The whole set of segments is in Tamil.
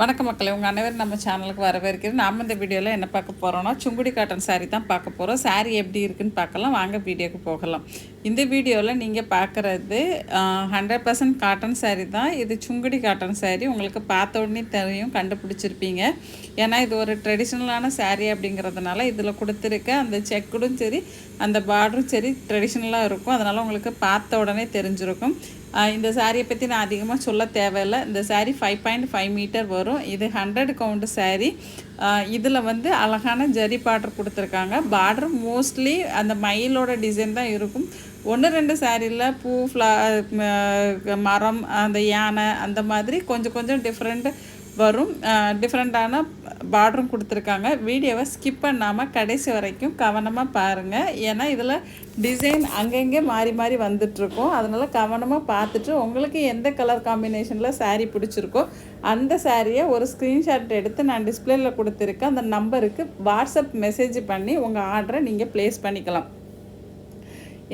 வணக்க மக்களை உங்கள் அனைவரும் நம்ம சேனலுக்கு வரவேற்கிறேன் நாம் இந்த வீடியோவில் என்ன பார்க்க போகிறோம்னா சுங்குடி காட்டன் சாரீ தான் பார்க்க போகிறோம் saree எப்படி இருக்குன்னு பார்க்கலாம். வாங்க வீடியோக்கு போகலாம். இந்த வீடியோவில் நீங்கள் பார்க்குறது ஹண்ட்ரட் பர்சன்ட் காட்டன் saree தான். இது சுங்குடி காட்டன் saree. உங்களுக்கு பார்த்த உடனே தெரியும் கண்டுபிடிச்சிருப்பீங்க. ஏன்னா இது ஒரு ட்ரெடிஷ்னலான saree அப்படிங்கிறதுனால இதில் கொடுத்துருக்க அந்த செக்குடும் சரி அந்த பார்டரும் சரி ட்ரெடிஷ்னலாக இருக்கும். அதனால் உங்களுக்கு பார்த்த உடனே தெரிஞ்சிருக்கும். இந்த சாரியை பற்றி நான் அதிகமாக சொல்ல தேவையில்லை. இந்த saree five point five metre வரும். இது ஹண்ட்ரட் கவுண்ட் saree. இதில் வந்து அழகான ஜரி பார்டர் கொடுத்துருக்காங்க. பார்டர் மோஸ்ட்லி அந்த மயிலோட டிசைன் தான் இருக்கும். ஒன்று ரெண்டு சாரியில் பூ ஃப்ளா மரம் அந்த யானை அந்த மாதிரி கொஞ்சம் கொஞ்சம் டிஃப்ரெண்ட் வரும். டிஃப்ரெண்ட்டான பார்டரும் கொடுத்துருக்காங்க. வீடியோவை ஸ்கிப் பண்ணாமல் கடைசி வரைக்கும் கவனமாக பாருங்கள் ஏன்னா இதில் டிசைன் அங்கங்கே மாறி மாறி வந்துட்டுருக்கோம். அதனால் கவனமாக பார்த்துட்டு உங்களுக்கு எந்த கலர் காம்பினேஷனில் சாரீ பிடிச்சிருக்கோ அந்த சாரியை ஒரு ஸ்க்ரீன்ஷாட் எடுத்து நான் டிஸ்பிளேயில் கொடுத்துருக்கேன் அந்த நம்பருக்கு வாட்ஸ்அப் மெசேஜ் பண்ணி உங்கள் ஆர்டரை நீங்கள் ப்ளேஸ் பண்ணிக்கலாம்.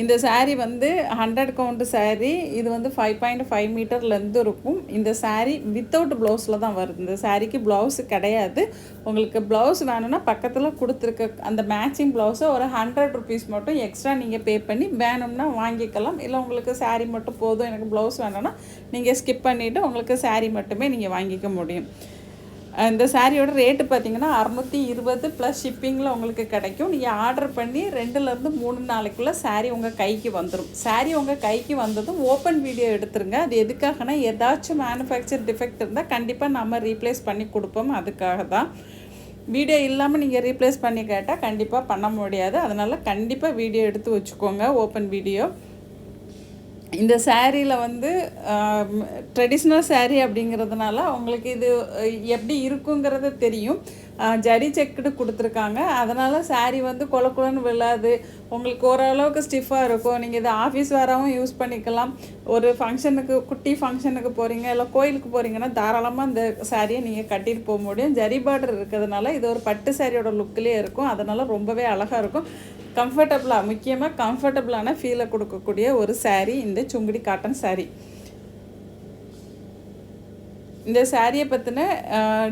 இந்த சாரீ வந்து ஹண்ட்ரட் கவுண்ட் சாரீ இது வந்து ஃபைவ் பாயிண்ட் ஃபைவ் மீட்டர்லேருந்து இருக்கும். இந்த சாரீ வித்தவுட் ப்ளவுஸில் தான் வருது இந்த சாரீக்கு ப்ளவுஸ் கிடையாது. உங்களுக்கு ப்ளவுஸ் வேணும்னா பக்கத்தில் கொடுத்துருக்க அந்த மேட்சிங் ப்ளவுஸை ஒரு ஹண்ட்ரட் ருபீஸ் மட்டும் எக்ஸ்ட்ரா நீங்கள் பே பண்ணி வேணும்னா வாங்கிக்கலாம். இல்லை உங்களுக்கு சாரீ மட்டும் போதும் எனக்கு ப்ளவுஸ் வேணும்னா நீங்கள் ஸ்கிப் பண்ணிவிட்டு உங்களுக்கு சாரீ மட்டுமே நீங்கள் வாங்கிக்க முடியும். இந்த சாரியோட ரேட்டு பார்த்தீங்கன்னா அறநூற்றி இருபது ப்ளஸ் ஷிப்பிங்கில் உங்களுக்கு கிடைக்கும். நீங்கள் ஆர்டர் பண்ணி ரெண்டுலேருந்து மூணு நாளைக்குள்ளே saree உங்கள் கைக்கு வந்துடும் saree உங்கள் கைக்கு வந்ததும் ஓப்பன் வீடியோ எடுத்துருங்க. அது எதுக்காகனா ஏதாச்சும் மேனுஃபேக்சர் டிஃபெக்ட் இருந்தால் கண்டிப்பாக நம்ம ரீப்ளேஸ் பண்ணி கொடுப்போம். அதுக்காக தான். வீடியோ இல்லாமல் நீங்கள் ரீப்ளேஸ் பண்ணி கேட்டால் கண்டிப்பாக பண்ண முடியாது. அதனால் கண்டிப்பாக வீடியோ எடுத்து வச்சுக்கோங்க ஓப்பன் வீடியோ இந்த சேரீயில் வந்து ட்ரெடிஷ்னல் சேரீ அப்படிங்கிறதுனால அவங்களுக்கு இது எப்படி இருக்குங்கிறது தெரியும். ஜரி செக்குடு கொடுத்துருக்காங்க. அதனால் saree வந்து கொல குளன்னு விழாது. உங்களுக்கு ஓரளவுக்கு ஸ்டிஃபாக இருக்கும். நீங்கள் இது ஆஃபீஸ் வேறாவும் யூஸ் பண்ணிக்கலாம். ஒரு ஃபங்க்ஷனுக்கு குட்டி ஃபங்க்ஷனுக்கு போகிறீங்க இல்லை கோயிலுக்கு போகிறீங்கன்னா தாராளமாக இந்த சாரியை நீங்கள் கட்டிட்டு போக முடியும். ஜரி பார்டர் இருக்கிறதுனால இது ஒரு பட்டு சாரியோட லுக்கிலே இருக்கும். அதனால் ரொம்பவே அழகாக இருக்கும். கம்ஃபர்டபுளாக முக்கியமாக கம்ஃபர்டபுளான ஃபீலை கொடுக்கக்கூடிய ஒரு சாரீ இந்த சுங்குடி காட்டன் சாரீ இந்த சாரியை பற்றின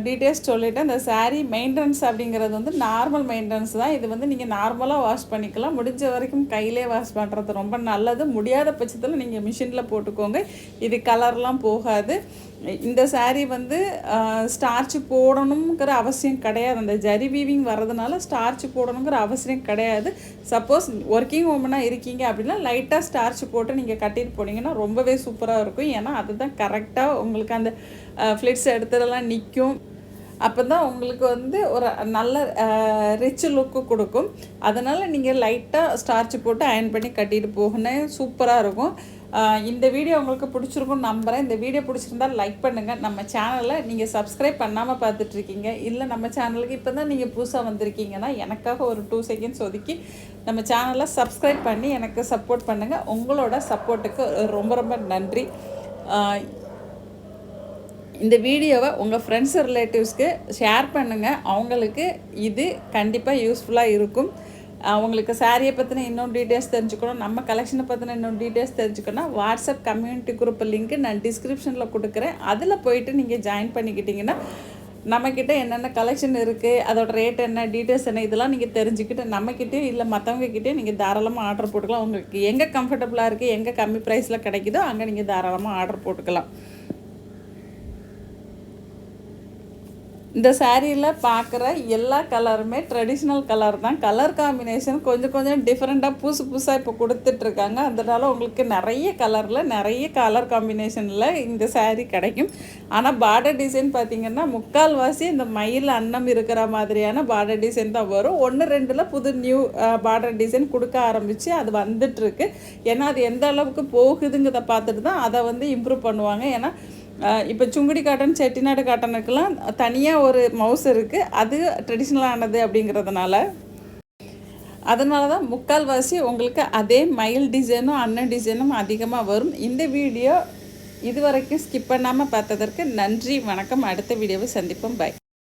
டீட்டெயில்ஸ் சொல்லிவிட்டு அந்த சாரீ மெயின்டெனன்ஸ் அப்படிங்கிறது வந்து நார்மல் மெயின்டெனன்ஸ் தான். இது வந்து நீங்கள் நார்மலாக வாஷ் பண்ணிக்கலாம். முடிஞ்ச வரைக்கும் கையிலே வாஷ் பண்ணுறது ரொம்ப நல்லது. முடியாத பட்சத்தில் நீங்கள் மிஷினில் போட்டுக்கோங்க. இது கலர்லாம் போகாது. இந்த சாரீ வந்து ஸ்டார்ச் போடணுங்கிற அவசியம் கிடையாது. அந்த ஜரி வீவிங் வர்றதுனால ஸ்டார்ச் போடணுங்கிற அவசியம் கிடையாது. சப்போஸ் ஒர்க்கிங் உமனாக இருக்கீங்க அப்படின்னா லைட்டாக ஸ்டார்ச் போட்டு நீங்கள் கட்டிட்டு போனீங்கன்னா ரொம்பவே சூப்பராக இருக்கும். ஏன்னா அதுதான் கரெக்டாக உங்களுக்கு அந்த ஃப்ளிட்ஸ் இடத்துலலாம் நிற்கும் அப்போ தான் உங்களுக்கு வந்து ஒரு நல்ல ரிச் லுக்கு கொடுக்கும். அதனால் நீங்கள் லைட்டாக ஸ்டார்ச் போட்டு அயன் பண்ணி கட்டிட்டு போகணும். சூப்பராக இருக்கும். இந்த வீடியோ உங்களுக்கு பிடிச்சிருக்கும்னு நம்புகிறேன் இந்த வீடியோ பிடிச்சிருந்தா லைக் பண்ணுங்கள் நம்ம சேனலை நீங்கள் சப்ஸ்கிரைப் பண்ணாமல் பார்த்துட்ருக்கீங்க. இல்லை நம்ம சேனலுக்கு இப்போ தான் நீங்கள் புதுசாக வந்திருக்கீங்கன்னா எனக்காக ஒரு டூ செகண்ட்ஸ் ஒதுக்கி நம்ம சேனலை சப்ஸ்கிரைப் பண்ணி எனக்கு சப்போர்ட் பண்ணுங்கள் உங்களோட சப்போர்ட்டுக்கு ரொம்ப ரொம்ப நன்றி. இந்த வீடியோவை உங்கள் ஃப்ரெண்ட்ஸ் ரிலேட்டிவ்ஸ்க்கு ஷேர் பண்ணுங்கள் அவங்களுக்கு இது கண்டிப்பாக யூஸ்ஃபுல்லாக இருக்கும். அவங்களுக்கு சாரியை பற்றின இன்னும் டீட்டெயில்ஸ் தெரிஞ்சுக்கணும். நம்ம கலெக்ஷனை பற்றின இன்னும் டீட்டெயில்ஸ் தெரிஞ்சுக்கணும் வாட்ஸ்அப் கம்யூனிட்டி குரூப் லிங்க்கு நான் டிஸ்கிரிப்ஷனில் கொடுக்குறேன். அதில் போயிட்டு நீங்கள் ஜாயின் பண்ணிக்கிட்டிங்கன்னா நம்மக்கிட்ட என்னென்ன கலெக்ஷன் இருக்குது அதோட ரேட் என்ன டீட்டெயில்ஸ் என்ன இதெல்லாம் நீங்கள் தெரிஞ்சுக்கிட்டு நம்மக்கிட்டே இல்லை மற்றவங்கக்கிட்டே நீங்கள் தாராளமாக ஆர்டர் போட்டுக்கலாம். உங்களுக்கு எங்கே கம்ஃபர்டபுளாக இருக்குது எங்கே கம்மி ப்ரைஸில் கிடைக்குதோ அங்கே நீங்கள் தாராளமாக ஆர்டர் போட்டுக்கலாம். இந்த சாரியில் பார்க்குற எல்லா கலருமே ட்ரெடிஷ்னல் கலர் தான். கலர் காம்பினேஷன் கொஞ்சம் கொஞ்சம் டிஃப்ரெண்ட்டாக புதுசு புதுசாக இப்போ கொடுத்துட்ருக்காங்க அதனால் உங்களுக்கு நிறைய கலரில் நிறைய கலர் காம்பினேஷனில் இந்த சேரீ கிடைக்கும். ஆனால் பார்டர் டிசைன் பார்த்திங்கன்னா முக்கால்வாசி இந்த மயில் அன்னம் இருக்கிற மாதிரியான பார்டர் டிசைன் தான் வரும். ஒன்று ரெண்டில் புது நியூ பார்டர் டிசைன் கொடுக்க ஆரம்பித்து அது வந்துட்டுருக்கு ஏன்னா அது எந்த அளவுக்கு போகுதுங்கிறத பார்த்துட்டு தான் அதை வந்து இம்ப்ரூவ் பண்ணுவாங்க. ஏன்னா இப்போ சுங்குடி காட்டன் செட்டிநாடு காட்டனுக்கெல்லாம் தனியாக ஒரு மவுஸ் இருக்குது அது ட்ரெடிஷ்னலானது அப்படிங்கிறதுனால. அதனால தான் முக்கால்வாசி உங்களுக்கு அதே மயில் டிசைனும் அண்ணன் டிசைனும் அதிகமாக வரும். இந்த வீடியோ இது வரைக்கும் ஸ்கிப் பண்ணாமல் பார்த்ததற்கு நன்றி வணக்கம். அடுத்த வீடியோவை சந்திப்போம். பை